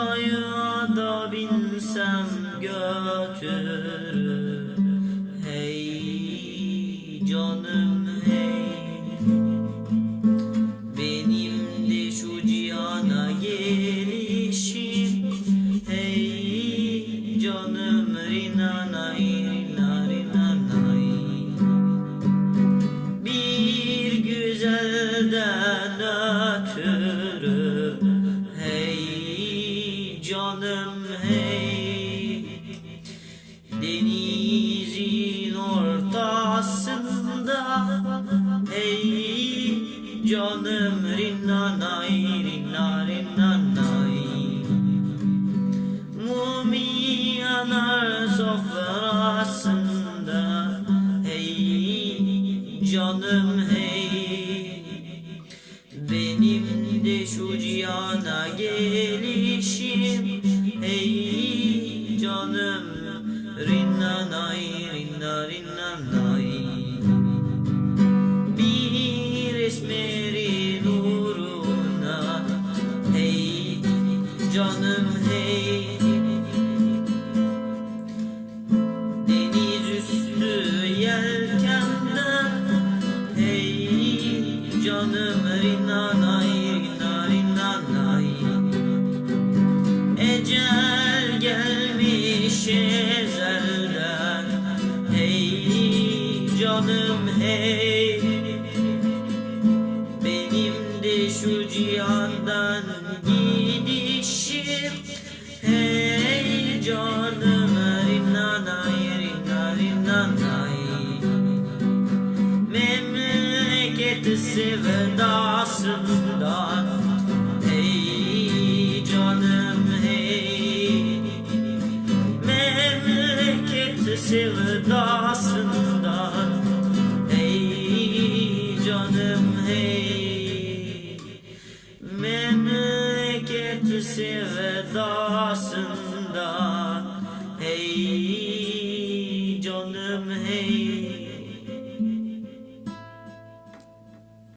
Kayaya da binsem götürür. Hey canım hey. Benim de şu cihana gelişim. Hey canım rinanay narinanay Bir güzelden ötürür Canım rinnanay rinna rinnanay Mumi yanar sofrasında Hey canım hey. Benim de şu cihana gelişim Hey canım rinnanay rinna rinnanay canım rinanay rina rinanay Ecel gelmiş ezelden Hey canım hey. Benim de şu cihandan gidişim Hey canım rinanay rina rinanay Sevdi sevdasından Ey canım hey Memleket sevdasından Ey canım hey Memleket sevdasından Hey canım hey